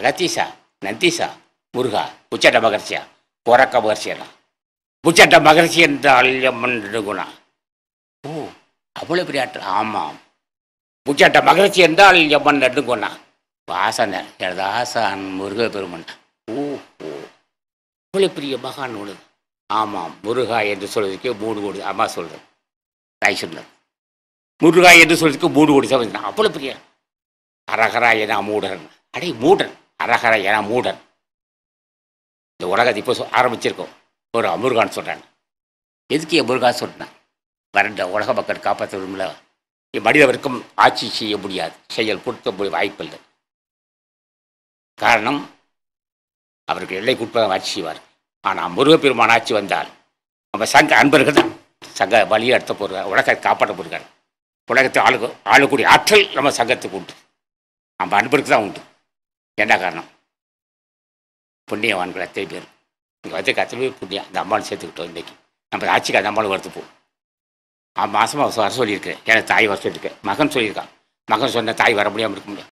அகத்தீசா நந்தீசா முருகா உச்சட்ட மகர்ஷியா கொரக்க மகர்ஷியெல்லாம் உச்சட்ட மகர்ஷி என்றால் எம்மன் குணா ஓ அவ்வளோ பெரிய ஆற்றல். ஆமாம். உச்சட்ட மகர்ஷி என்றால் எம்மன் நடுங்குணா வாசன எனது முருக பெருமன். ஓ ஓ. அவ்வளோ பெரிய மகான் உள்ளது ஆமாம் முருகா என்று சொல்வதற்கு மூணு கோடி. அம்மா சொல்கிறேன் தாய் சொன்னது. முருகா என்று சொல்வதற்கு மூணு கோடி சமைச்சு அவ்வளோ பெரிய. அரகரா என மூடன் அடே மூடன். அரகர என மூடன். இந்த உலகத்தை இப்போ சொ- ஆரம்பிச்சிருக்கோம். ஒரு அமுருகான் சொல்கிறாங்க எதுக்கு முருகான் சொல்கிறேன் வறண்ட உலக மக்கள் காப்பாற்ற விரும்பல. மனிதவருக்கும் ஆட்சி செய்ய முடியாது. செயல் கொடுக்க முடிய வாய்ப்பில்லை. காரணம் அவருக்கு எல்லைக்குட்பதாக ஆட்சி செய்வார். ஆனால் முருகப்பெருமான் ஆட்சி வந்தால் நம்ம சங்க அன்பர்கள் தான். சங்க வழியை எடுத்த போகிறார் உலகத்தை காப்பாற்ற போகிறார் உலகத்தை ஆளு ஆளக்கூடிய ஆற்றல் நம்ம சங்கத்துக்கு உண்டு. நம்ம அன்பருக்கு தான் உண்டு. என்ன காரணம்? புண்ணியவான்கள் அத்தனை பேர்? இங்கே வந்து பேர் புண்ணியம். அந்த அம்மாவை சேர்த்துக்கிட்டோம் இன்றைக்கி நம்ம ஆட்சிக்கு அந்த அம்மாவை வருது ஆ மாதமாக வர சொல்லியிருக்கேன் எனக்கு தாய் வர சொல்லியிருக்கேன் மகன் சொல்லியிருக்கான். மகன் சொன்ன தாய் வர முடியாமல் இருக்க முடியும்